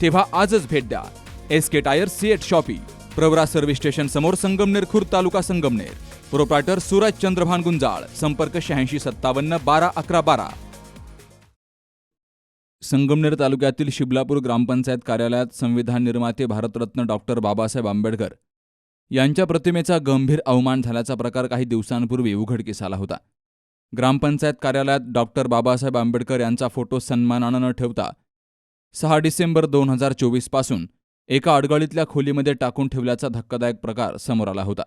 तेव्हा आजच भेट द्या. S K tyre CEAT shoppe Pravara service station समोर संगमनेर खुर्द तालुका संगमनेर. प्रोप्रायटर सूरज चंद्रभान गुंजाळ संपर्क शहाऐंशी सत्तावन्न बारा अकरा बारा. संगमनेर तालुक्यातील शिबलापूर ग्रामपंचायत कार्यालयात संविधान निर्माते भारतरत्न डॉक्टर बाबासाहेब आंबेडकर यांच्या प्रतिमेचा गंभीर अवमान झाल्याचा प्रकार काही दिवसांपूर्वी उघडकीस आला होता. ग्रामपंचायत कार्यालयात डॉक्टर बाबासाहेब आंबेडकर यांचा फोटो सन्मानानं न ठेवता सहा डिसेंबर दोन हजार चोवीसपासून एका अडगळीतल्या खोलीमध्ये टाकून ठेवल्याचा धक्कादायक प्रकार समोर आला होता.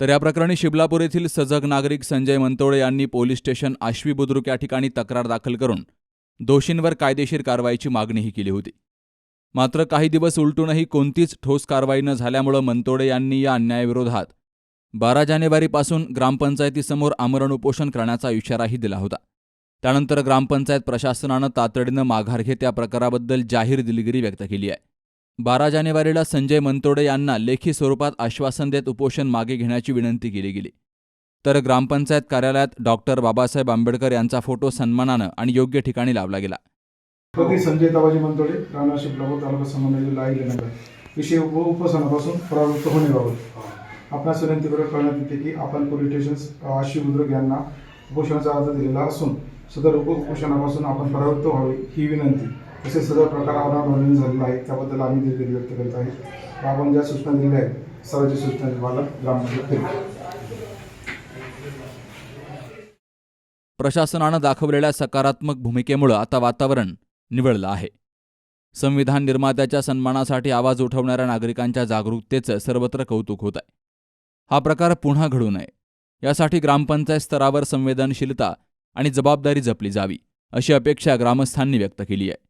तर या प्रकरणी शिबलापूर येथील सजग नागरिक संजय मंतोळे यांनी पोलीस स्टेशन आश्वी बुद्रुक या ठिकाणी तक्रार दाखल करून दोषींवर कायदेशीर कारवाईची मागणीही केली होती. मात्र काही दिवस उलटूनही कोणतीच ठोस कारवाई न झाल्यामुळं मंतोडे यांनी या अन्यायाविरोधात बारा जानेवारीपासून ग्रामपंचायतीसमोर आमरण उपोषण करण्याचा इशाराही दिला होता. त्यानंतर ग्रामपंचायत प्रशासनानं तातडीनं माघार घेत या प्रकाराबद्दल जाहीर दिलगिरी व्यक्त केली आहे. बारा जानेवारीला संजय मंतोडे यांना लेखी स्वरूपात आश्वासन देत उपोषण मागे घेण्याची विनंती केली गेली. तर ग्रामपंचायत कार्यालयात डॉक्टर बाबासाहेब आंबेडकर यांचा फोटो सन्मानानं आणि योग्य ठिकाणी लावला गेला. पती संजय दाबाजी मंतोडे राणा शिपलापूर तालुका संबंधित जिल्हा अहिल्यानगर विषय उप उपसनापासून परावृत्त होण्याबाबत. आपणास विनंतीपूर्वक कळण्यात येते की आपण पोलीस स्टेशन आशी बुद्रुक यांना उपोषणाचा अर्ज दिलेला असून सदर उपोषणापासून आपण प्रवृत्त व्हावे ही विनंती. तसेच सदर प्रकार आवरण नोंदणी झालेला आहे त्याबद्दल आम्ही देखील व्यक्त करीत आहे. आपण ज्या सूचना दिलेल्या आहेत सर्वांच्या सूचना पालक ग्रामपंचायत प्रशासनानं दाखवलेल्या सकारात्मक भूमिकेमुळं आता वातावरण निवळलं आहे. संविधान निर्मात्याच्या सन्मानासाठी आवाज उठवणाऱ्या नागरिकांच्या जागरूकतेचं सर्वत्र कौतुक होत आहे. हा प्रकार पुन्हा घडू नये. यासाठी ग्रामपंचायत स्तरावर संवेदनशीलता आणि जबाबदारी जपली जावी अशी अपेक्षा ग्रामस्थांनी व्यक्त केली आहे.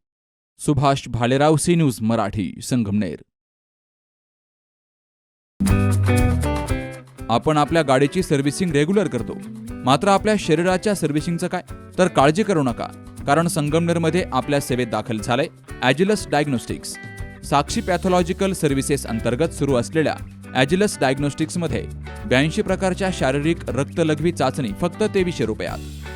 Subhash Bhalerao C news Marathi Sangamner. आपण आपल्या गाडीची सर्व्हिसिंग रेग्युलर करतो. मात्र आपल्या शरीराच्या सर्व्हिसिंगचं काय? तर काळजी करू नका कारण संगमनेरमध्ये आपल्या सेवेत दाखल झालंय Agilus diagnostics. Sakshi pathological services अंतर्गत सुरू असलेल्या ॲजिलस डायग्नोस्टिक्समध्ये ब्याऐंशी प्रकारच्या शारीरिक रक्तलघवी चाचणी फक्त तेवीसशे रुपयात.